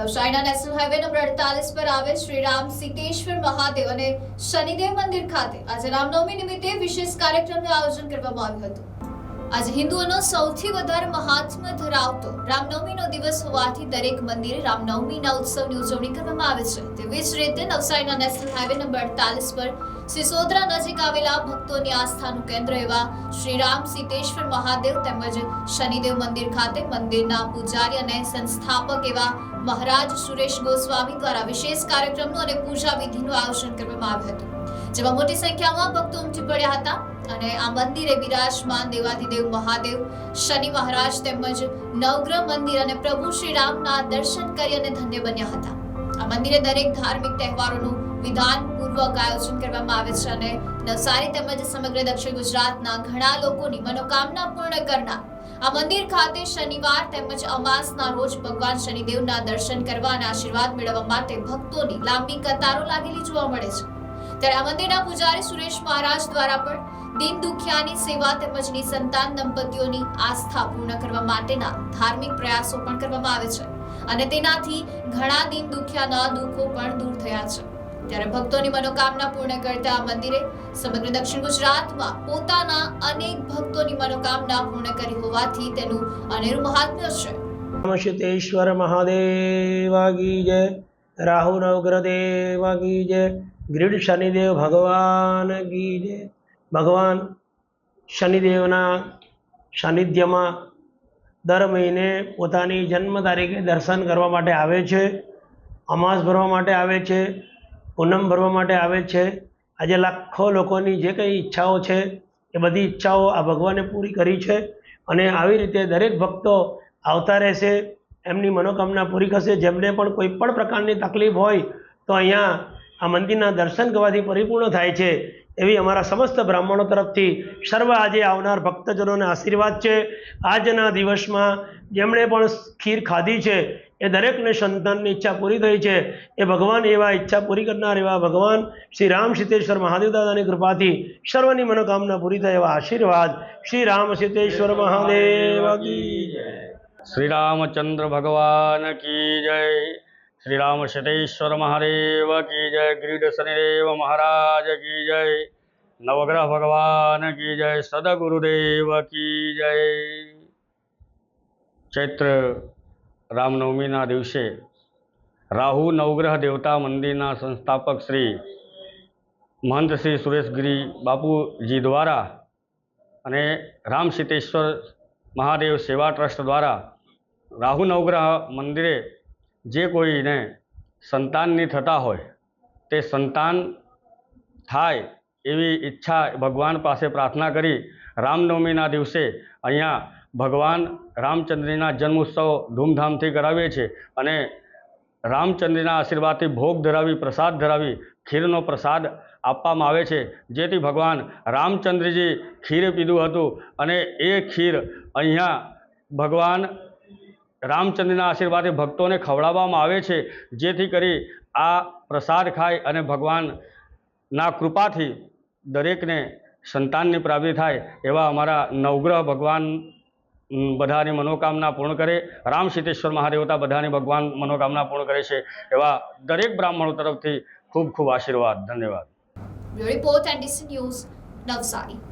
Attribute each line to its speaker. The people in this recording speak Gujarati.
Speaker 1: નવસારીના નેશનલ હાઈવે નંબર અડતાલીસ પર આવેલ શ્રી રામ સીતેશ્વર મહાદેવ અને શનિદેવ મંદિર ખાતે આજે રામનવમી નિમિત્તે વિશેષ કાર્યક્રમનું આયોજન કરવામાં આવ્યું હતું. આજે હિન્દુઓનો સૌથી વધારે મહાત્મ્ય ધરાવતો રામનવમીનો દિવસ હોવાથી દરેક મંદિરે રામનવમીના ઉત્સવની ઉજવણી કરવામાં આવે છે. તેવી જ રીતે નવસારીના નેશનલ હાઈવે નંબર અડતાલીસ પર સિસોદરા નજીક આવેલા ભક્તોની આસ્થાનું કેન્દ્ર એવા શ્રી રામ સીતેશ્વર મહાદેવ તેમજ શનિદેવ મંદિર ખાતે મંદિરના પૂજારી અને સંસ્થાપક એવા મહારાજ સુરેશ ગોસ્વામી દ્વારા વિશેષ કાર્યક્રમનું અને પૂજા વિધિનું આયોજન કરવામાં આવ્યું હતું. જેમાં મોટી સંખ્યામાં ભક્તો ઉમટી પડ્યા હતા અને આ મંદિરે બિરાજમાન દેવાધિદેવ મહાદેવ, શનિ મહારાજ તેમજ નવગ્રહ મંદિર અને પ્રભુ શ્રી રામના દર્શન કરી અને ધન્ય બન્યા હતા. આ મંદિરે દરેક ધાર્મિક તહેવારોનું વિધાનપૂર્વક આયોજન કરવામાં આવે છે અને નવસારી તેમજ સમગ્ર દક્ષિણ ગુજરાતના ઘણા લોકોની મનોકામના પૂર્ણ કરનાર. આ મંદિર ખાતે શનિવાર તેમજ અમાસના રોજ ભગવાન શનિદેવના દર્શન કરવા અને આશીર્વાદ મેળવવા માટે ભક્તોની લાંબી કતારો લાગેલી જોવા મળે છે. આ મંદિરના પૂજારી સુરેશ મહારાજ દ્વારા પણ દિન દુખિયાની સેવા તેમજ નિસંતાન દંપતીઓની આસ્થા પૂર્ણ કરવા માટેના ધાર્મિક પ્રયાસો પણ કરવામાં આવે છે. અને તેનાથી ઘણા દિન દુખિયાના દુઃખો પણ દૂર થયા છે. ત્યારે ભક્તોની મનોકામના પૂર્ણ કરતા આ મંદિરે સમગ્ર દક્ષિણ ગુજરાતમાં પોતાના અનેક ભક્તોની મનોકામના પૂર્ણ કરી હોવાથી તેનું અનેરું મહાત્મ્ય છે.
Speaker 2: નમશિતેશ્વર મહાદેવા કી જય. રાહુ નવગ્રહ દેવા કી જય. ગ્રીડ શનિદેવ ભગવાન કી જય ભગવાન શનિદેવના સાનિધ્યમાં દર મહિને પોતાની જન્મ તારીખે દર્શન કરવા માટે આવે છે અમાસ ભરવા માટે આવે છે પૂનમ ભરવા માટે આવે છે આજે લાખો લોકોની જે કંઈ ઈચ્છાઓ છે એ બધી ઈચ્છાઓ આ ભગવાને પૂરી કરી છે અને આવી રીતે દરેક ભક્તો આવતા રહેશે, એમની મનોકામના પૂરી થશે જેમને પણ કોઈ પણ પ્રકારની તકલીફ હોય, તો અહીંયા આ મંદિરના દર્શન કરવાથી પરિપૂર્ણ થાય છે. એવી અમારા સમસ્ત બ્રાહ્મણો તરફથી સર્વ આજે આવનાર ભક્તજનોને આશીર્વાદ છે. આજના દિવસમાં જેમણે પણ ખીર ખાધી છે, એ દરેકને સંતાનની ઈચ્છા પૂરી થઈ છે. એ ભગવાન એવા ઈચ્છા પૂરી કરનાર એવા ભગવાન શ્રી રામ સીતેશ્વર મહાદેવ દાદાની કૃપાથી સર્વની મનોકામના પૂરી થાય એવા આશીર્વાદ. શ્રી રામ સીતેશ્વર મહાદેવ કી જય.
Speaker 3: શ્રી રામચંદ્ર ભગવાન કી જય. શ્રી રામ શતેશ્વર મહાદેવ, કી જય ગ્રીડ શનિદેવ મહારાજ, કી જય નવગ્રહ ભગવાન, કી જય સદગુરુદેવ, કી જય ચૈત્ર રામનવમીના દિવસે રાહુ નવગ્રહ દેવતા મંદિરના સંસ્થાપક શ્રી મહંત શ્રી સુરેશગીરી બાપુજી દ્વારા અને રામ સીતેશ્વર મહાદેવ સેવા ટ્રસ્ટ દ્વારા રાહુ નવગ્રહ મંદિરે જે કોઈને સંતાનની થતા હોય, તે સંતાન થાય એવી ઈચ્છા ભગવાન પાસે પ્રાર્થના કરી રામનવમીના દિવસે અહીંયા ભગવાન રામચંદ્રના જન્મોત્સવ ધૂમધામથી કરાવીએ છીએ અને રામચંદ્રના આશીર્વાદથી ભોગ ધરાવી, પ્રસાદ ધરાવી, ખીરનો પ્રસાદ આપવામાં આવે છે. જેથી ભગવાન રામચંદ્રજી ખીર પીધું હતું અને એ ખીર અહીંયા ભગવાન રામચંદ્રના આશીર્વાદે ભક્તોને ખવડાવવામાં આવે છે. જેથી કરી આ પ્રસાદ ખાય અને ભગવાનના કૃપાથી દરેકને સંતાનની પ્રાપ્તિ થાય એવા અમારા નવગ્રહ ભગવાન બધાની મનોકામના પૂર્ણ કરે. રામ સીતેશ્વર મહાદેવતા બધાની ભગવાન મનોકામના પૂર્ણ કરે છે એવા દરેક બ્રાહ્મણો તરફથી ખૂબ ખૂબ આશીર્વાદ. ધન્યવાદ.
Speaker 1: Report news Navsari.